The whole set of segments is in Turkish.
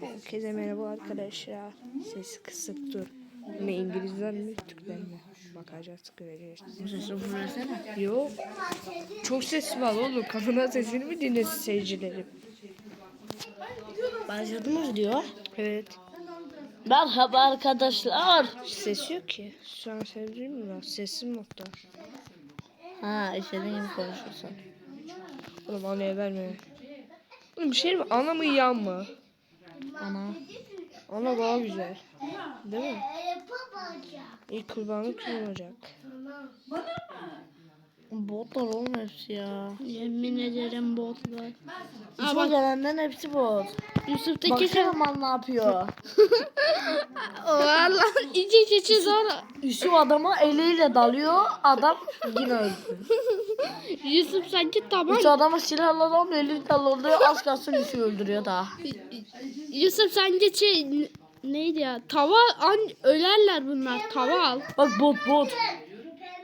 Herkese merhaba arkadaşlar. Sesi kısık dur. Ne İngilizler mi Türkler mi? Bakacağız göreceğiz. Sesi fırlasana. Yok. Çok ses var oğlum. Kadına sesini mi dinlesin seyircilerim? Başladı mı video? Evet. Merhaba arkadaşlar. Ses yok ki. Şu an sevdiğim mi var? Sesim yok da. Ha istediğin gibi konuşursun. Oğlum anneye verme. Oğlum bir şey mi? Ana mı yan mı? Ana. Ana daha güzel. Değil mi? İlk kurbanı kim olacak? Botlar oğlum hepsi ya. Yemin ederim botlar. Bak. gelenlerin hepsi bot. Yusuf'taki Baksana mal ne yapıyor. Valla iç iç içi zor. Yusuf adama eliyle dalıyor. Adam yine öldü. Yusuf sanki tamam. Yusuf adama silahla adam eliyle dalıyor. Az kalsın Yusuf öldürüyor daha. Yusuf sanki şey neydi ya? Tava an ölerler bunlar. Tava al. Bak bot bot.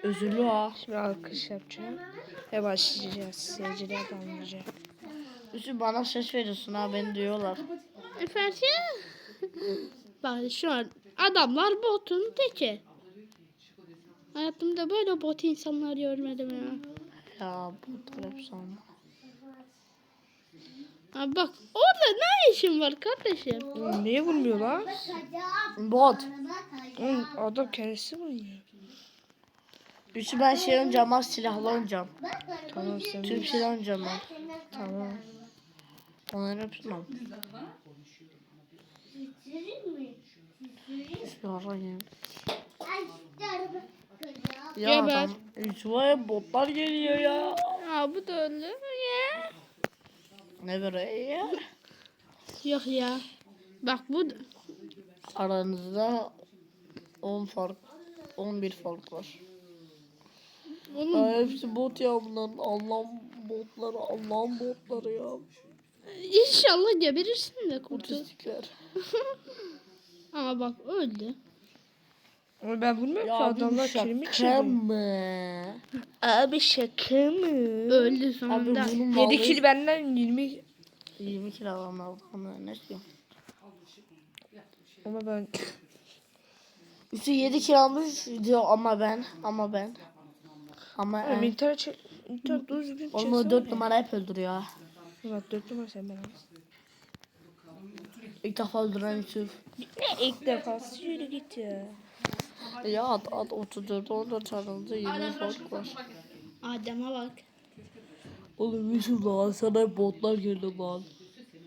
Özürlü ha. Şimdi alkış yapacağım. Ve başlayacağız. Seyirciler anlayacak. Yusuf bana ses veriyorsun ha beni duyuyorlar. Efendim? Bak şu an adamlar botun teki. Hayatımda böyle bot insanlar görmedim ya. Ya botlar hepsi ama. Ha bak orada ne işin var kardeşim? Oğlum niye vurmuyor lan? Bot. Oğlum adam kendisi vuruyor. Yusuf ben şey oynayacağım ha silahla oynayacağım. Tamam sen. Türk silah oynayacağım ben. Tamam. Hepsini al. Yarayım. Ya Geber. adam Yusuf'a botlar geliyor ya. Ha bu da öldü. Ya. Ne böyle ya? Yok ya. Bak bu da- Aranızda 10 fark 11 fark var. Oğlum Ya hepsi bot ya bunların. Allah'ım botları, Allah'ım botları ya. İnşallah geberirsin de kurtul. Otistikler. Ama bak öldü. Ama ben vurmuyorum ki Ya adamlar çeviriyor. mı? Abi şaka mı? Öldü Abi sonunda. bunun 7 vallahi kill benden 20 20 kilo adam aldı ama ne istiyorum? ama ben Üstü 7 kilo almış diyor ama ben ama ben. Ama Oğlum ben. internet çek internet düzgün Oğlum o 4 numara hep öldürüyor ha. Bak 4 numara sen ben İlk defa öldüren Yusuf. Ne ilk defa yürü git ya. Ya at at 34 14 çarpıldı 20 fark var. Adem'e bak. Oğlum Yusuf lan sana botlar geldi lan.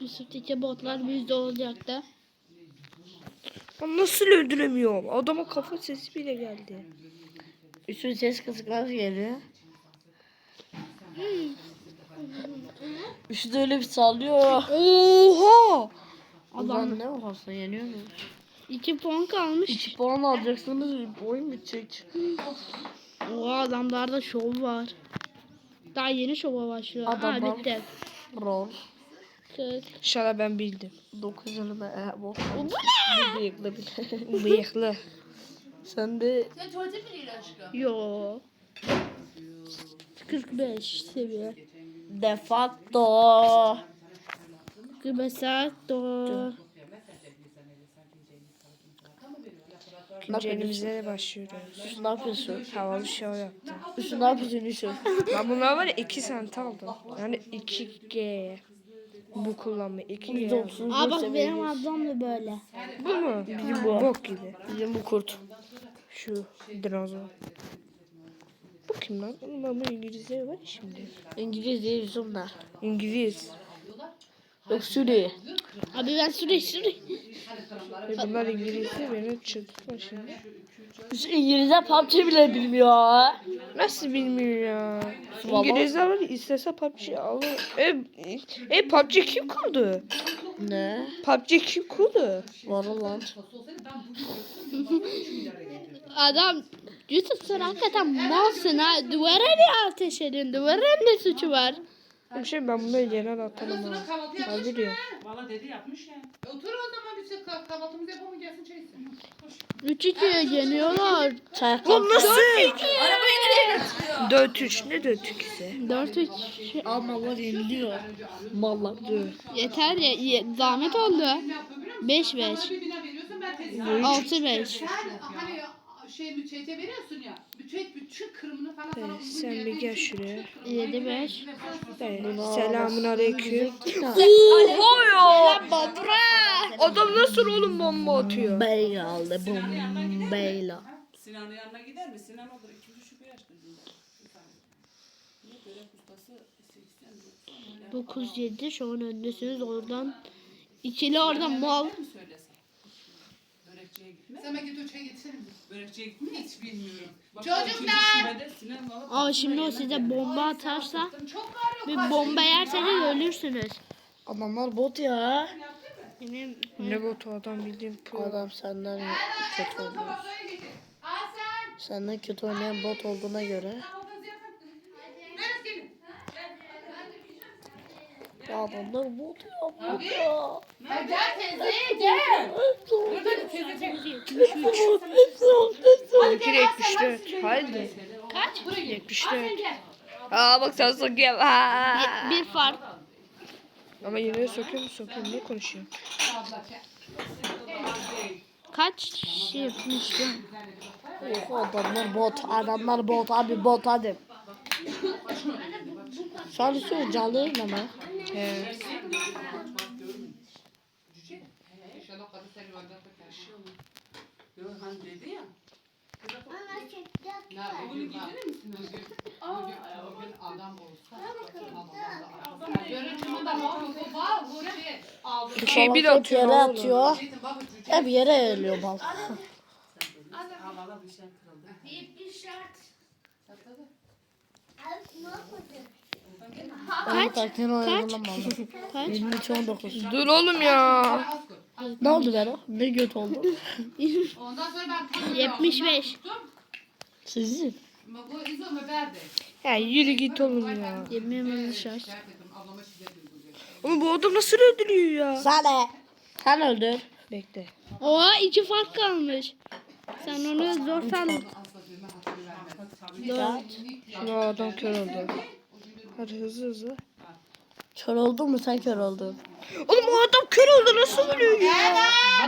Yusuf'taki botlar bizde olacaktı. Lan nasıl öldüremiyorum? Adama kafa sesi bile geldi. Yusuf ses kısık nasıl geliyor? Yusuf da öyle bir sallıyor. Oha! Ulan ne olursa yeniyor mu? İki puan kalmış. 2 puan alacaksınız oyun bitecek. O adamlarda şov var. Daha yeni şova başlıyor. Ha Adamlar- bitti. Rol. Kız. İnşallah ben bildim. 9 elime e, bot. Bu ne? Bıyıklı bir de. Bıyıklı. Sen de Yo. 45 seviye. De facto. 45 saat doğru. İkinci elimize de başlıyoruz. Ne yapıyorsun? Havalı şov yaptım. Yusuf ne yapıyorsun Yusuf? Ben bunlar var ya 2 sent aldım. Yani 2G. Bu kullanma 2G. %34 Aa bak benim ablam da böyle. Bu mu? Bizim bu. Bok gibi. Bizim bu kurt. Şu dinozor. Kim lan? Oğlum bu İngilizce var ya şimdi. İngiliz değil? İngiliz. Yok Suri. Abi ben süre süre. Ve bunlar İngilizce beni çıktı şimdi. Yusuf İngilizce PUBG bile bilmiyor. Nasıl bilmiyor ya? Vallahi- İngilizler var ya istese PUBG alır. E, e PUBG kim kurdu? Ne? PUBG kim kurdu? Var lan. Adam Yusuf sen hakikaten malsın ha. Duvara ne ateş edin? Duvara ne suçu var? Bir şey ben bunu genel atarım ha. kahvaltı Ben biliyorum. Valla dedi yapmış ya. E, Otur o zaman de kah- kahvaltımızı yapalım gelsin çay içsin. 3-2 yeniyorlar. Çay Lan kahve. nasıl? 4-3 ne 4-2'si? 4-3 Al mallar yeniliyor. Mallar. yeter ya. ye- zahmet oldu. Ne yapıyor biliyor musun? 5-5. Sana bir bina veriyorsun ben tezgah. 6-5. Sen hani şey müteahhite veriyorsun ya. Müteahhit bütün kırımını falan sana Evet, uygun sen bir gel şuraya. 7-5. Evet, Selamun aleyküm. Oha ya. Adam nasıl oğlum bomba atıyor? Beyla. Beyla. Sinan'ın yanına gider mi? Sinan olur. İki 9 7 şu an öndesiniz oradan ikili oradan mal Börekçiye gitme. Sen git uçağa gitsin. Börekçiye gitme. Çocuklar! Aa şimdi o size bomba atarsa bir bomba yerseniz ölürsünüz. Adamlar bot ya. Ne bu adam bildiğin pro. Adam senden kötü oynuyor. Senden kötü oynayan bot olduğuna göre. Adamlar ya ya. Ha, Gel teyze gel. Burada. 12 74. Haydi. kaç? Buraya gel. 74. Gel. Aa bak sen sokuyor. Aa. Bir fark. Ama yine sokuyor mu sokuyor mu? ne konuşuyor? Kaç şey yapmıştım? Oha adamlar bot. Adamlar bot abi bot hadi. Şu an istiyor canlı yayın ama. Tutar. Görhan dedi ya. Ne gidilir misin? Bugün, adam olsa. Var. Bu şey. Şey bir hep atıyor. yere atıyor. Hep yere eğiliyor bal. Havalı bir şey kırıldı. Ben kaçtığını oynadım ama. Kaç? 23 19. Dur oğlum ya. Ne oldu Bero? Ne göt oldu? Ondan sonra ben tam 75. tuttum. Sizin. Ya yürü git oğlum ya. 20 yıl şarj. Şikayet ettim. Ablama şiddet uygulayacak. Oğlum bu adam nasıl öldürüyor ya? Sana. Sen öldür. Bekle. Oha iki fark kalmış. Sen onu zor sandın. Şimdi o adam kör oldu. Hadi hızlı hızlı. Kör oldun mu sen kör oldun. Oğlum o adam kör oldu nasıl ölüyor ya?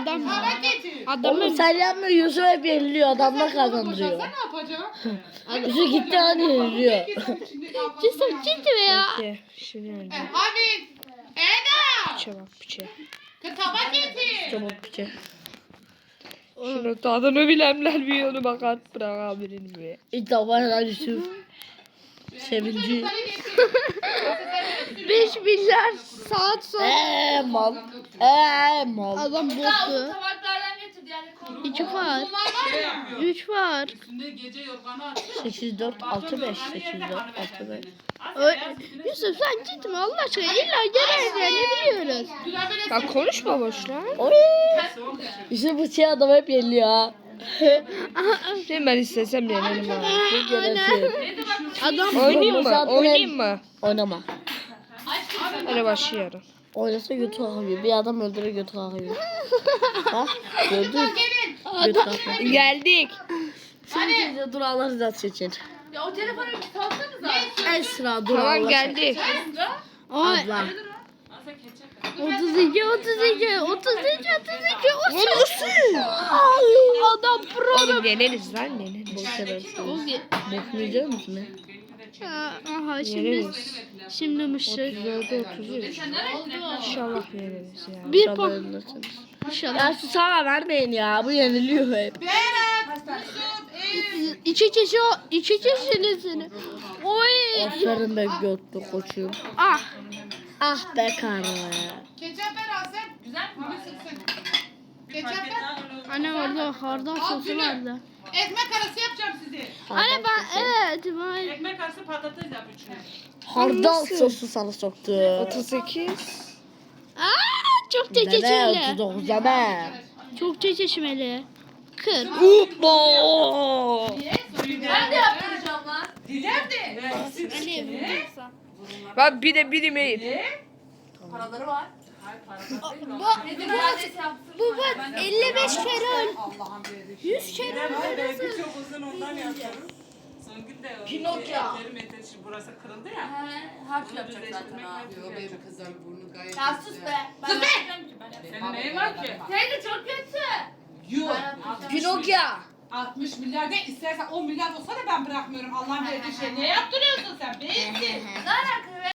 Adam getir. Oğlum adamın sen yapma Yusuf hep yeniliyor adamlar kazandırıyor. Sen ne yapacaksın? Yusuf gitti hani yeniliyor. Yusuf ciddi mi ya? Bekle. Şimdi öldü. E, Hamid. Eda. Piçe bak piçe. Tabak getir. Çabuk piçe. Şunu tadını bilenler bir yolu bakar bırak abinin bir. İlk defa Yusuf. Sevinci. Çocukları getir. 5 milyar saat sonra Eee mal. Eee mal. adam bozdu. Tabaklardan getirdi yani. 2 var. Şey. 3 var. Üstünde gece yorganı açıyor. 8 4 6 5 8 4 6 5. Ö- Yusuf sen mi Allah aşkına illa gelir ya ne biliyoruz. Ya konuşma boşuna. Oy. Yusuf bu şey adam hep yeniliyor ha. Şimdi ben istesem de yenelim abi. Adam Oynayayım mı? Oynayayım mı? Oynama. Hadi başlayalım. Oynasa götü kalkıyor. Bir adam öldürür götü kalkıyor. ha? Gördün. Götü kalkıyor. Geldik. Şimdi dur Allah rızası için. Ya o telefonu bir salsanıza. Esra dur Tamam geldik. Ay, Abla. 32 32 32 32 Nasıl? Adam pro. Oğlum yeneriz lan yeneriz. Okey. Bekmeyecek misin? ne? Ha, Aha şimdi Yeneriz. şimdi müşrik. 34'e 33. İnşallah yeneriz ya. Bir puan. İnşallah. Ya şu sana vermeyin ya. Bu yeniliyor hep. Berat. Mesut. Eyüp. İki kişi o kişilisini. Oy. Aferin be götlü koçum. Ah. Ah be karı. Ketçap ver Asel. Güzel mi? sıksın. Ketçap ver. Anne orada hardal sosu vardı. Ekmek arası yapacağım size. Anne ben evet ben Ekmek arası patates yap. Hardal sosu sana soktu. 38. Aa çok çeçeşmeli. 39 deme. Çok çeçeşmeli. Kır. Hoppa. Ben de yaptıracağım lan. Nerede? Ali Bak bir de biri mail. Ne? Paraları var. Hayır paralar değil mi? Nedir iadesi yaptırma. Bu 55 kere öl. Allah'ım böyle 100 kere Ben de benimki çok uzun ondan yapıyorum. Son gün de şimdi burası kırıldı ya. He, Onu yapacak zaten lazım. Yo benim kızım burnu gayet Ya sus be. Ben Sus be! ben. Senin neyin var ki? Teyze çok kötü. Yok. Pinokyo. 60 milyar de istersen 10 milyar olsa da ben bırakmıyorum. Allah'ın verdiği şey. Ne yaptırıyorsun sen? Beyinsiz. Ne alakası